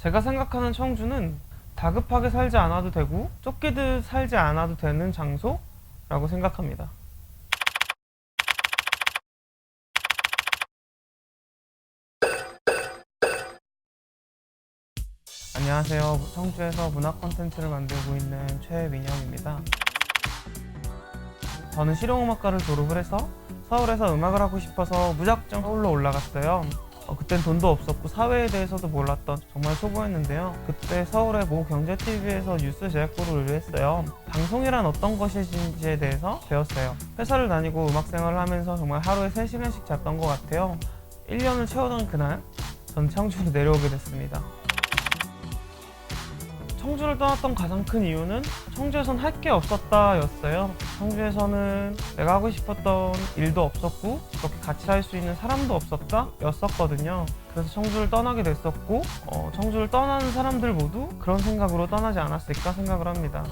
제가 생각하는 청주는 다급하게 살지 않아도 되고 쫓기듯 살지 않아도 되는 장소라고 생각합니다. 안녕하세요. 청주에서 문화 콘텐츠를 만들고 있는 최민영입니다. 저는 실용음악과를 졸업을 해서 서울에서 음악을 하고 싶어서 무작정 서울로 올라갔어요. 어, 그땐 돈도 없었고 사회에 대해서도 몰랐던 정말 초보였는데요. 그때 서울의 모 경제TV에서 뉴스 제작부를 의뢰했어요. 방송이란 어떤 것인지에 대해서 배웠어요. 회사를 다니고 음악 생활을 하면서 정말 하루에 3시간씩 잤던 것 같아요. 1년을 채우던 그날, 전 청주로 내려오게 됐습니다. 청주를 떠났던 가장 큰 이유는 청주에선 할 게 없었다였어요. 청주에서는 내가 하고 싶었던 일도 없었고 그렇게 같이 할수 있는 사람도 없었다 였었거든요. 그래서 청주를 떠나게 됐었고 어, 청주를 떠나는 사람들 모두 그런 생각으로 떠나지 않았을까 생각을 합니다.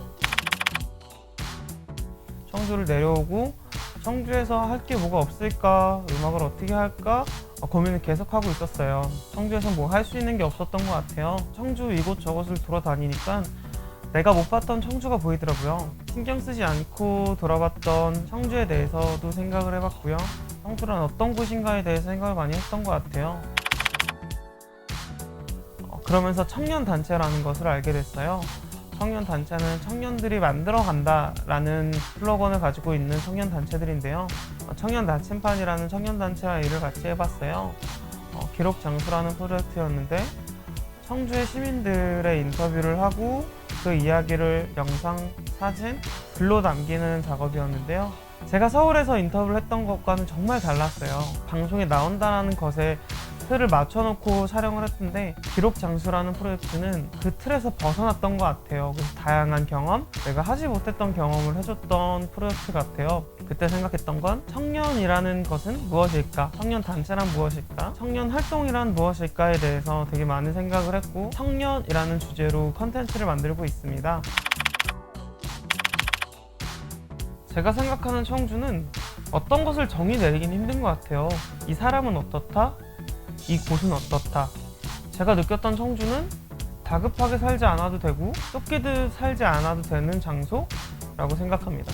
청주를 내려오고 청주에서 할 게 뭐가 없을까 음악을 어떻게 할까 어, 고민을 계속하고 있었어요. 청주에서 뭐 할 수 있는 게 없었던 것 같아요. 청주 이곳 저곳을 돌아다니니까 내가 못 봤던 청주가 보이더라고요. 신경 쓰지 않고 돌아봤던 청주에 대해서도 생각을 해봤고요. 청주란 어떤 곳인가에 대해서 생각을 많이 했던 것 같아요. 어, 그러면서 청년 단체라는 것을 알게 됐어요. 청년 단체는 청년들이 만들어 간다라는 슬로건을 가지고 있는 청년 단체들인데요. 어, 청년 나침판이라는 청년 단체와 일을 같이 해봤어요. 어, 기록 장수라는 프로젝트였는데 청주의 시민들의 인터뷰를 하고 그 이야기를 영상, 사진, 글로 남기는 작업이었는데요. 제가 서울에서 인터뷰를 했던 것과는 정말 달랐어요. 방송에 나온다는 것에 틀을 맞춰놓고 촬영을 했는데 기록 장수라는 프로젝트는 그 틀에서 벗어났던 것 같아요. 그래서 다양한 경험, 내가 하지 못했던 경험을 해줬던 프로젝트 같아요. 그때 생각했던 건 청년이라는 것은 무엇일까? 청년 단체란 무엇일까? 청년 활동이란 무엇일까에 대해서 되게 많은 생각을 했고 청년이라는 주제로 컨텐츠를 만들고 있습니다. 제가 생각하는 청주는 어떤 것을 정의 내리긴 힘든 것 같아요. 이 사람은 어떻다? 이 곳은 어떻다? 제가 느꼈던 청주는 다급하게 살지 않아도 되고 쫓기듯 살지 않아도 되는 장소라고 생각합니다.